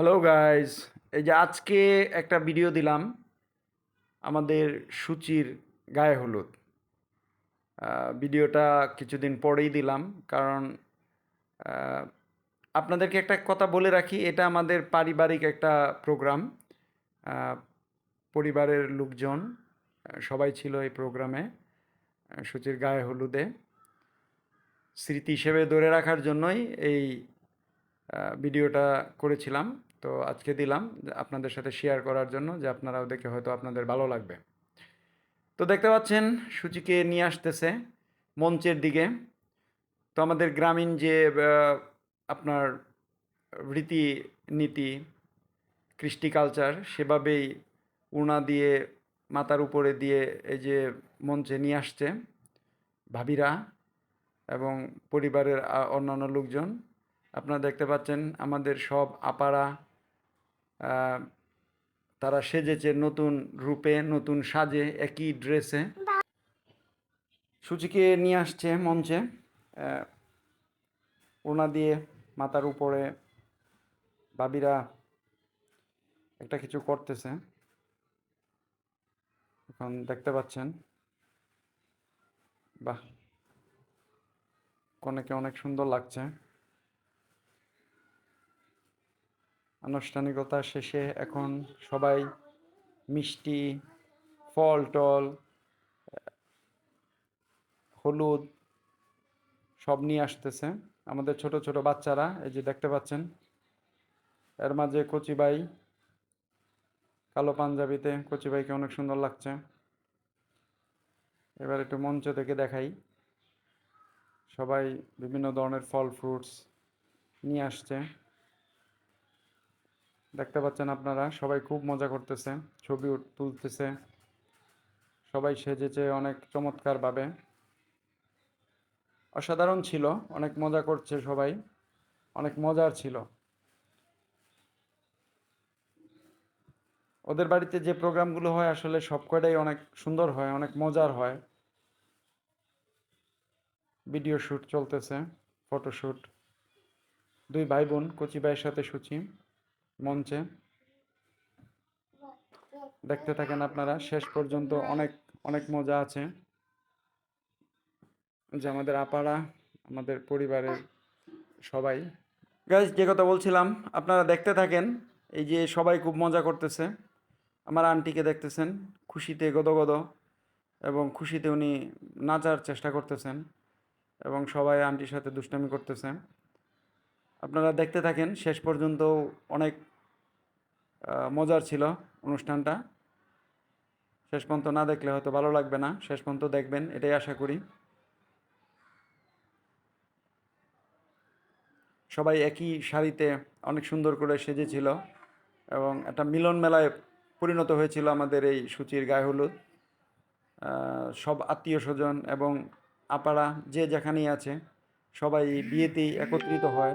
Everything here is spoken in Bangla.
হ্যালো গাইস এই যে আজকে একটা ভিডিও দিলাম আমাদের সূচির গায়ে হলুদ। ভিডিওটা কিছুদিন পরেই দিলাম কারণ আপনাদেরকে একটা কথা বলে রাখি, এটা আমাদের পারিবারিক একটা প্রোগ্রাম পরিবারের লোকজন, সবাই ছিল এই প্রোগ্রামে সূচির গায়ে হলুদে। স্মৃতি হিসেবে ধরে রাখার জন্যই এই ভিডিওটা করেছিলাম। তো আজকে দিলাম আপনাদের সাথে শেয়ার করার জন্য যে আপনারাও দেখে হয়তো আপনাদের ভালো লাগবে। তো দেখতে পাচ্ছেন, সূচিকে নিয়ে আসতেছে মঞ্চের দিকে। তো আমাদের গ্রামীণ যে আপনার রীতি নীতি কৃষ্টি কালচার সেভাবেই উড়না দিয়ে, মাথার উপরে দিয়ে এই যে মঞ্চে নিয়ে আসছে ভাবিরা এবং পরিবারের অন্যান্য লোকজন। আপনারা দেখতে পাচ্ছেন, আমাদের সব আপারা তারা সেজেছে নতুন রূপে, নতুন সাজে, একই ড্রেসে। সূচিকে নিয়ে আসছে মঞ্চে। ওড়না দিয়ে মাথার উপরে ভাবিরা একটা কিছু করতেছে। এখন দেখতে পাচ্ছেন। বাহ কনেকে অনেক সুন্দর লাগছে। আনুষ্ঠানিকতা শেষে এখন সবাই মিষ্টি, ফল, টল, হলুদ সব নিয়ে আসতেছে। আমাদের ছোট ছোট বাচ্চারা, এই যে দেখতে পাচ্ছেন, এর মাঝে কচিবাই কালো পাঞ্জাবিতে কচিবাইকে অনেক সুন্দর লাগছে। এবার একটু মঞ্চ থেকে দেখাই। সবাই বিভিন্ন ধরনের ফল, ফ্রুটস নিয়ে আসছে। দেখতে পাচ্ছেন আপনারা, সবাই খুব মজা করতেছে, ছবি তুলতেছে। সবাই সেজেছে অনেক চমৎকারভাবে। অসাধারণ ছিল, অনেক মজা করছে সবাই, অনেক মজার ছিল। ওদের বাড়িতে যে প্রোগ্রামগুলো হয় আসলে সব কয়টাই অনেক সুন্দর হয়, অনেক মজার হয়। ভিডিও শ্যুট চলতেছে ফটোশ্যুট দুই ভাই বোন, কচি ভাইয়ের সাথে সুচি মঞ্চে। দেখতে থাকেন আপনারা, শেষ পর্যন্ত অনেক অনেক মজা আছে। যে আমাদের আপারা, আমাদের পরিবারের সবাই। গাইজ যে কথা বলছিলাম, আপনারা দেখতে থাকেন, এই যে সবাই খুব মজা করতেছে। আমার আন্টিকে দেখতেছেন, খুশিতে গদগদ, এবং খুশিতে উনি নাচার চেষ্টা করতেছেন, এবং সবাই আন্টির সাথে দুষ্টামি করতেছে। আপনারা দেখতে থাকেন, শেষ পর্যন্ত অনেক মজার ছিল অনুষ্ঠানটা। শেষ পর্যন্ত না দেখলে হয়তো ভালো লাগবে না, শেষ পর্যন্ত দেখবেন, এটাই আশা করি। সবাই একই শাড়িতে অনেক সুন্দর করে সেজেছিল এবং একটা মিলন মেলায় পরিণত হয়েছিল আমাদের এই সূচির গায়ে হলুদ। সব আত্মীয় স্বজন এবং আপারা যে যেখানেই আছে, সবাই বিয়েতেই একত্রিত হয়।